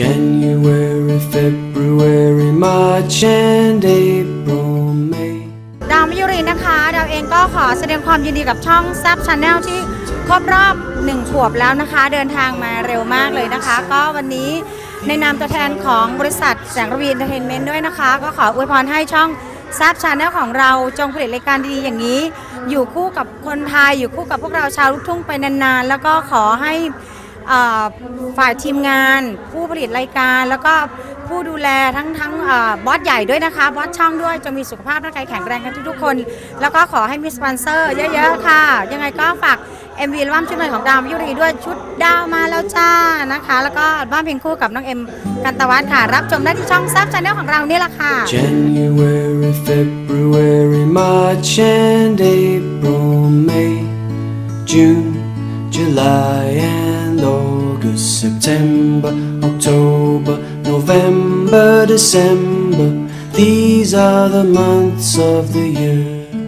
January, February, March, and April, May. ดาวมิยุรีนะคะ ดาวเองก็ขอแสดงความยินดีกับช่องแซบชาแนลที่ครบรอบ1ขวบแล้วนะคะ เดินทางมาเร็วมากเลยนะคะ ก็วันนี้ในนามตัวแทนของบริษัทแสงระวีนเตอร์เทนเมนต์ด้วยนะคะ ก็ขออวยพรให้ช่องแซบชาแนลของเราจงผลิตรายการดีๆอย่างนี้ อยู่คู่กับคนไทยอยู่คู่กับพวกเราชาวลูกทุ่งไปนานๆ แล้วก็ขอให้ ฝ่ายทีมงาน ผู้ผลิตรายการ แล้วก็ผู้ดูแลทั้งทั้งอบอสใหญ่ด้วยนะคะบอสช่องด้วยจะมีสุขภาพร่างกายแข็งแรงกันทุกๆคน แล้วก็ขอให้มีสปอนเซอร์เยอะๆค่ะ ยังไงก็ฝาก MV อัลบั้มชุดใหม่ของดาวมยุรีด้วยชุดดาวมาแล้วจ้านะคะ แล้วก็อัลบั้มเพลงคู่กับน้องเอ็มกันตวัฒน์ค่ะ รับชมได้ที่ช่องซับชาแนลของเรานี่แหละค่ะ January, February, March, and April, May, June, July, and August, September, October, November, December. These are the months of the year.